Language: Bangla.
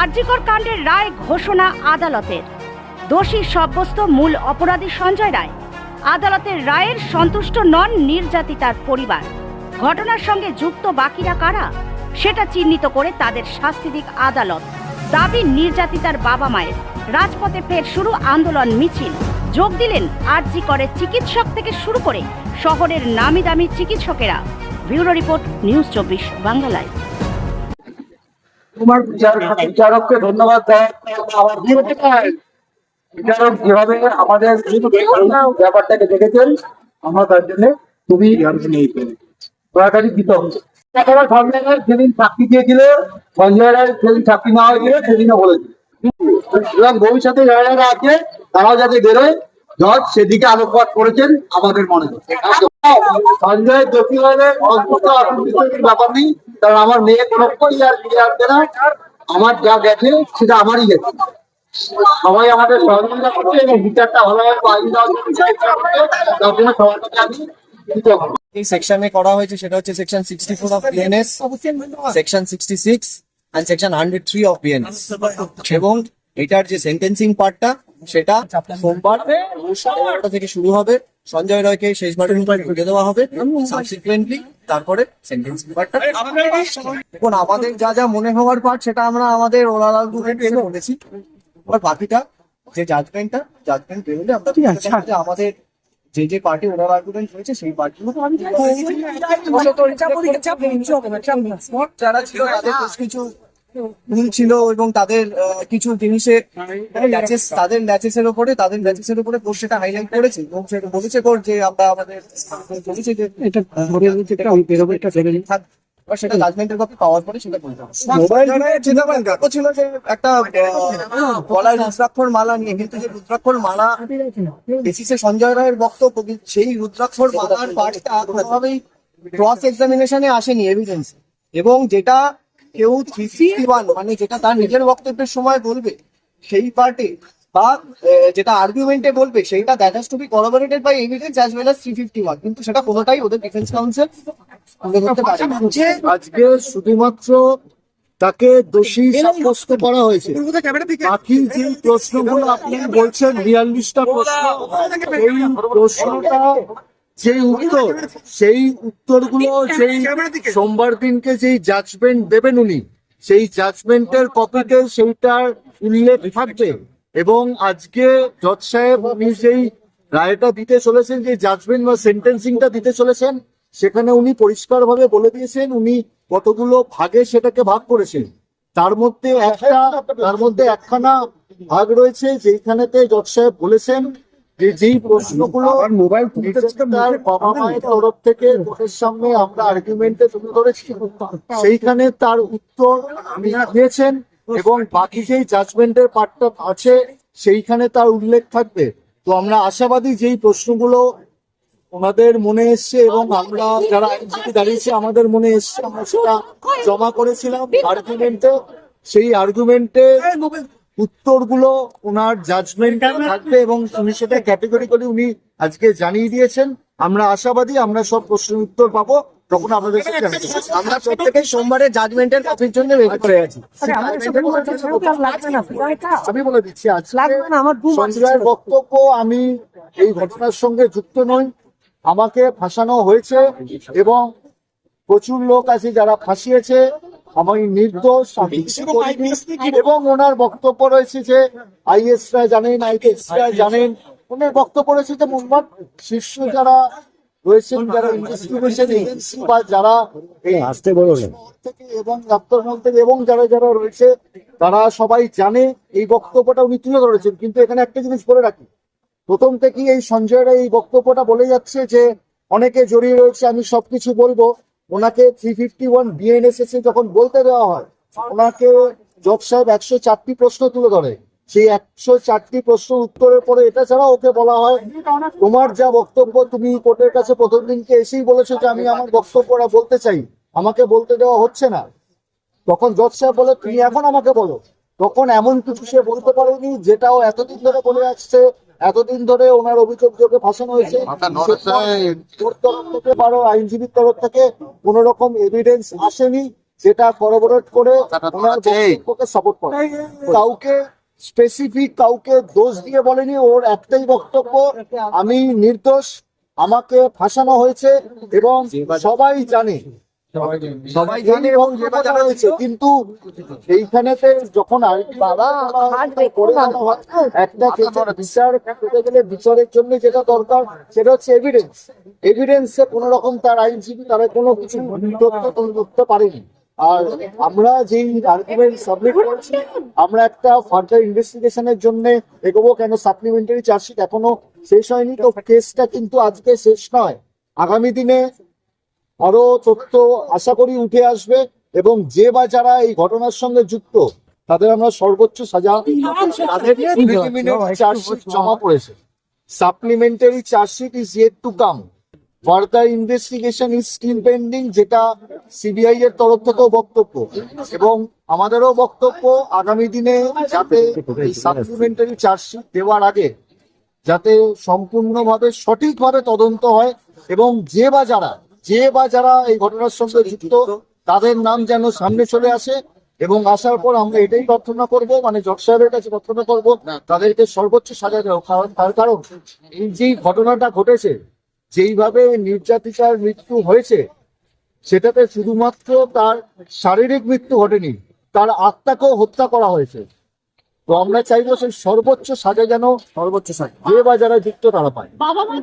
আরজিকর কাণ্ডের রায় ঘোষণা আদালতের। দোষী সাব্যস্ত মূল অপরাধী সঞ্জয় রায়। আদালতের রায়ের সন্তুষ্ট নন নির্যাতিতার পরিবার। ঘটনার সঙ্গে যুক্ত বাকিরা কারা? সেটা চিহ্নিত করে তাদের শাস্তি দিক আদালত। দাবি নির্যাতিতার বাবা মায়ের। রাজপথে ফের শুরু আন্দোলন মিছিল। যোগ দিলেন আরজি করে চিকিৎসক থেকে শুরু করে শহরের নামি দামি চিকিৎসকেরা। ব্যুরো রিপোর্ট নিউজ চব্বিশ বাংলা লাইভ। তোমার বিচার বিচারককে ধন্যবাদ বিচারক যেভাবে আমাদের ব্যাপারটাকে দেখেছেন, আমরা তার জন্য খুবই চাকরি নেওয়া হয়েছিল, সেদিনও ভবিষ্যতে যারা আছে তারাও যাতে বেরোয়, জজ সেদিকে আলোকপাত করেছেন আমাদের মনে সঞ্জয় ব্যাপার নেই কারণ আমার মেয়ে কোনো ফিরে আসবে না। আমার যা গেছে, সেটা আমারই গেছে। সবাই আমাদের সহযোগিতা করছে এবং বিচারটা ভালোভাবে জন্য সবার কাছে আমি এই সেকশনে করা হয়েছে, সেটা হচ্ছে section sixty four of BNS section sixty six section hundred three of BNS এবং এটার যে সেন্টেন্সিং পার্টটা সেটা সোমবার থেকে শুরু হবে। সঞ্জয় রায়কে শেষবারের মতো ঢুকে দেওয়া হবে। সাবসিকুয়েন্টলি তারপরে সেন্টেন্সিং পার্টটা এখন আমাদের যা যা মনে হওয়ার পার্ট সেটা আমরা আমাদের ওরাল আর্গুমেন্ট বলেছি। এবার বাকিটা যে জাজমেন্টটা জাজমেন্ট বেরোলে আমরা যে আমাদের যে যে পার্টি ওরাল আর্গুমেন্ট হয়েছে সেই পার্টিগুলো যারা ছিল তাদের বেশ কিছু ভুল ছিল এবং তাদের কিছু জিনিসে ল্যাচেস তাদের ল্যাচেসের উপরে তাদের উপরে সেটা হাইলাইট করেছে। এবং সেটা বলেছে যে আমরা আমাদের বলেছে যে এটা ধরে যেটা ওই বেরোবে এটা ফেলে থাক সেটা জাজমেন্টের কপি পাওয়ার পরে সেটা বলতে হবে মোবাইল যেটা ব্যাপার ছিল যে একটা গলায় রুদ্রাক্ষর মালা নিয়ে কিন্তু যে রুদ্রাক্ষর মালা বেসিসে সঞ্জয় রায়ের বক্তব্য সেই রুদ্রাক্ষর মালার পার্টটা কোনোভাবেই ক্রস এক্সামিনেশনে আসেনি এভিডেন্স এবং যেটা কেউ থ্রি ফিফটি ওয়ান মানে যেটা তার নিজের বক্তব্যের সময় বলবে সেই পার্টে বা যেটা আর্গুমেন্টে বলবে সেইটা that has to be corroborated by evidence as well as three fifty one কিন্তু সেটা কোনোটাই ওদের ডিফেন্স কাউন্সিল তুলে ধরতে পারে আজকে শুধুমাত্র তাকে দোষী সাব্যস্ত করা হয়েছে। বাকি যে প্রশ্নগুলো আপনি বলছেন বিয়াল্লিশটা প্রশ্ন এই প্রশ্নটা যে উত্তর সেই উত্তরগুলো সেই সোমবার দিনকে যেই জাজমেন্ট দেবেন উনি সেই জাজমেন্টের কপিতে সেইটার উল্লেখ থাকবে। এবং আজকে জজ সাহেব উনি সেই রায়টা দিতে চলেছেন যে জাজমেন্ট বা সেন্টেন্সিংটা দিতে চলেছেন সেখানে উনি পরিষ্কারভাবে বলে দিয়েছেন উনি কতগুলো ভাগে সেটাকে ভাগ করেছেন। তার মধ্যে একটা তার মধ্যে একখানা ভাগ রয়েছে যেখানেতে জজ সাহেব বলেছেন যে যেই প্রশ্নগুলো মোবাইল তার বাবা মায়ের তরফ থেকে কোর্টের সামনে আমরা আর্গুমেন্টে তুলে ধরেছি। সেইখানে তার উত্তর দিয়েছেন এবং বাকি যেই জাজমেন্টের পার্টটা আছে সেইখানে তার উল্লেখ থাকবে। তো আমরা আশাবাদী যেই প্রশ্নগুলো ওনাদের মনে এসছে এবং আমরা যারা আইনজীবী দাঁড়িয়েছে আমাদের মনে এসছে আমরা সেটা জমা করেছিলাম আর্গুমেন্টে সেই আর্গুমেন্টে উত্তরগুলো ওনার জাজমেন্ট থাকবে এবং উনি সেটা ক্যাটেগরিক্যালি উনি আজকে জানিয়ে দিয়েছেন। আমরা আশাবাদী আমরা সব প্রশ্নের উত্তর পাবো। তখন আপনাদের সাথে আমরা প্রত্যেকেই সোমবারের জাজমেন্টের কপির জন্য ওয়েট করে আছি। আমি বলে দিচ্ছি আজকে সঞ্জয়ের বক্তব্য আমি এই ঘটনার সঙ্গে যুক্ত নই। আমাকে ফাঁসানো হয়েছে এবং প্রচুর লোক আছে যারা ফাঁসিয়েছে। আমি নির্দোষ। এবং ওনার বক্তব্য রয়েছে যে আইএস রা জানেন আইএস রা জানেন। ওনার বক্তব্য রয়েছে যে মোহাম্মদ শীর্ষ যারা রয়েছেন যারা ইনভেস্টিগেশন এজেন্সি বা যারা আসতে থেকে এবং দপ্তরমহল থেকে এবং যারা যারা রয়েছে তারা সবাই জানে এই বক্তব্যটা উনি তুলে ধরেছেন। কিন্তু এখানে একটা জিনিস বলে রাখি। প্রথম থেকেই এই সঞ্জয় রায় এই বক্তব্যটা বলে যাচ্ছে যে অনেকে জড়িয়ে রয়েছে আমি সবকিছু বলব। ওনাকে থ্রি ফিফটি ওয়ান বিএনএসএস যখন বলতে দেওয়া হয়, ওনাকে জজ সাহেব একশো চারটি প্রশ্ন তুলে ধরে। সেই একশো চারটি প্রশ্ন উত্তরের পরে এটা ছাড়া ওকে বলা হয়, তোমার যা বক্তব্য তুমি কোর্টের কাছে প্রথম দিনকে এসেই বলেছ যে আমি আমার বক্তব্যটা বলতে চাই। আমাকে বলতে দেওয়া হচ্ছে না। তখন জজ সাহেব বলে, তুমি এখন আমাকে বলো। তখন এমন কিছু সে বলতে পারেনি যেটাও এতদিন ধরে বলে আসছে এতদিন ধরে ওনার অভিযোগ যোগে ফাঁসানো হয়েছে। কোর্ট তরফ থেকে বারো আইনজীবীর তরফ থেকে কোন রকম এভিডেন্স আসেনি যেটা করবোরেট করে ওনার সাপোর্ট করে। কাউকে স্পেসিফিক কাউকে দোষ দিয়ে বলেনি ওর একটাই বক্তব্য আমি নির্দোষ আমাকে ফাঁসানো হয়েছে এবং সবাই জানে সবাই জানে। এবং যেটা জানা হয়েছে। কিন্তু এইখানেতে যখন আরেকটি বাবা করে আনা একটা বিচার করতে গেলে বিচারের জন্য যেটা দরকার সেটা হচ্ছে এভিডেন্স এভিডেন্সে কোন রকম তার আইনজীবী তারা কোনো কিছু তথ্য তুলে ধরতে পারেনি। আর আমরা যেই আর্গুমেন্ট সাবমিট করছি আমরা একটা ফার্দার ইনভেস্টিগেশনের জন্য এগোবো কেন? সাপ্লিমেন্টারি চার্জশিট এখনও শেষ হয়নি। তো কেসটা কিন্তু আজকে শেষ নয়। আগামী দিনে আরও তথ্য আশা করি উঠে আসবে এবং যে বা যারা এই ঘটনার সঙ্গে যুক্ত তাদের আমরা সর্বোচ্চ সাজা তাদের চার্জশিট জমা পড়েছে। Supplementary chargesheet is yet to come further investigation is still pending যেটা সিবিআই এর তরফ থেকেও বক্তব্য। এবং আমাদেরও বক্তব্য আগামী দিনে যাতে এই সাপ্লিমেন্টারি চার্জশিট দেওয়ার আগে যাতে সম্পূর্ণভাবে সঠিকভাবে তদন্ত হয় এবং যে বা যারা যে বা যারা এই ঘটনার সঙ্গে যুক্ত তাদের নাম যেন সামনে চলে আসে এবং আসার পর আমরা এটাই প্রার্থনা করব মানে জজ সাহেবের কাছে প্রার্থনা করব তাদেরকে সর্বোচ্চ সাজা দেওয়া কারণ তার কারণ এই যে ঘটনাটা ঘটেছে যেইভাবে নির্যাতিতার মৃত্যু হয়েছে সেটাতে শুধুমাত্র তার শারীরিক মৃত্যু ঘটেনি তার আত্মাকেও হত্যা করা হয়েছে। তো আমরা চাইব সেই সর্বোচ্চ সাজা যেন সর্বোচ্চ সাজা। যে বা যারা যুক্ত তারা পায়। বাবা মা